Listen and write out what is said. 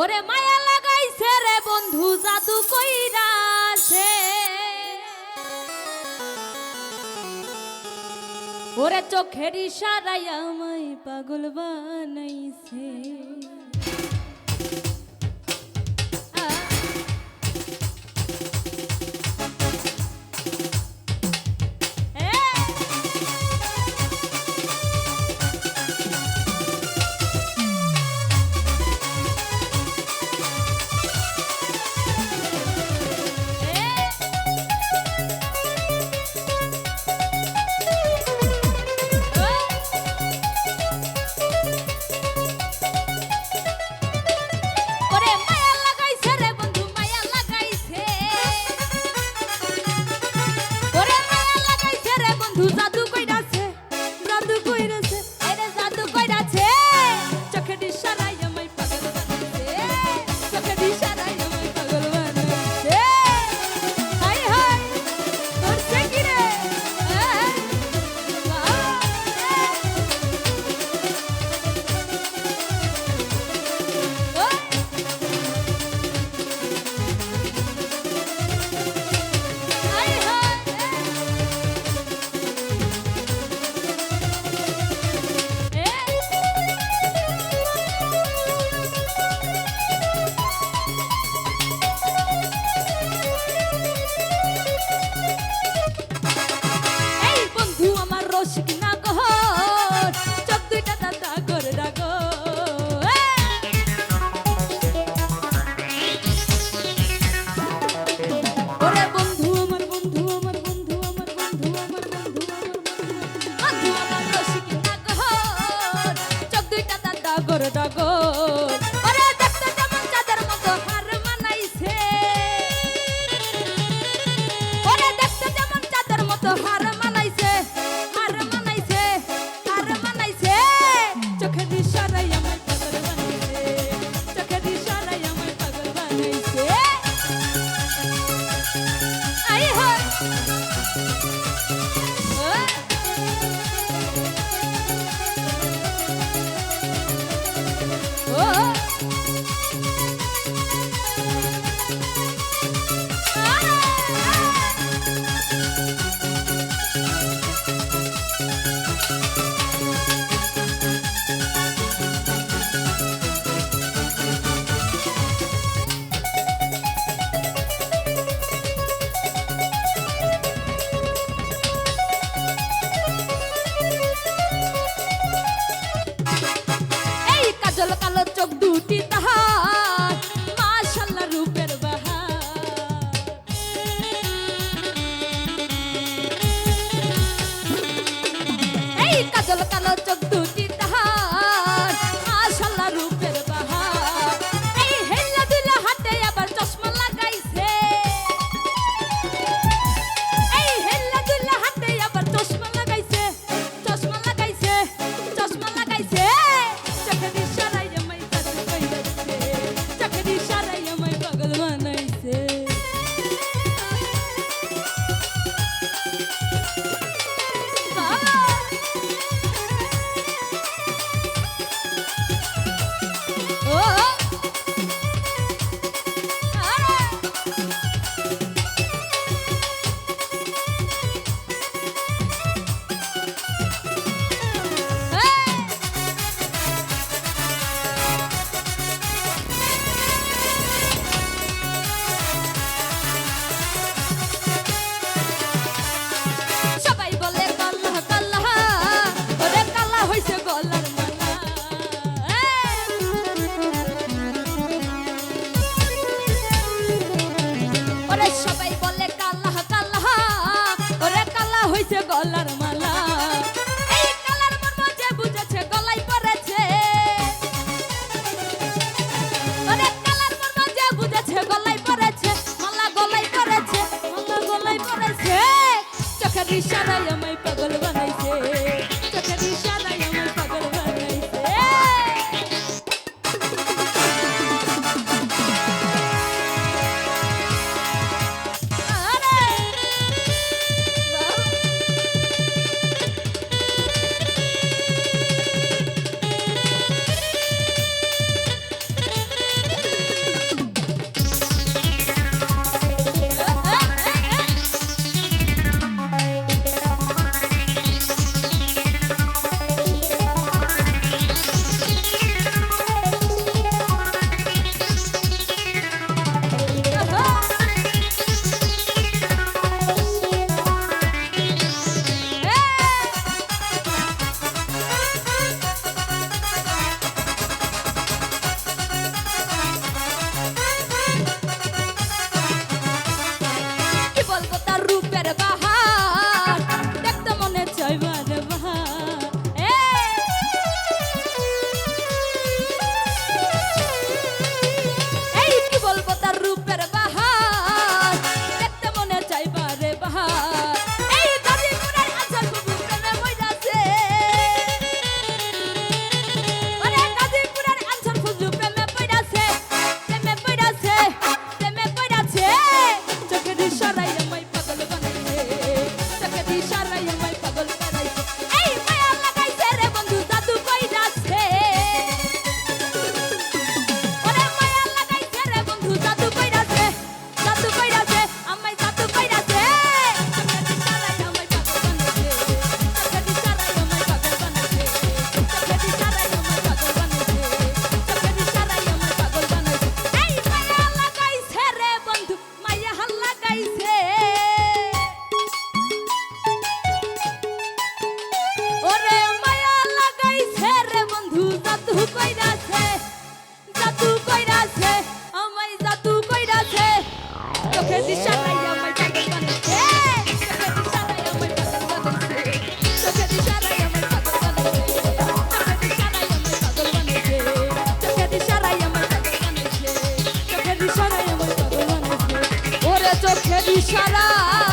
ওরে মায়া লাগাইছে রে বন্ধু জাদু কইরাছে ওরে চোখের ইশারায় আমায় পাগল বানাইছে। ふざ কাজল কালো চোখ দুটি Shabbat Shalom. চোখের ইশারা।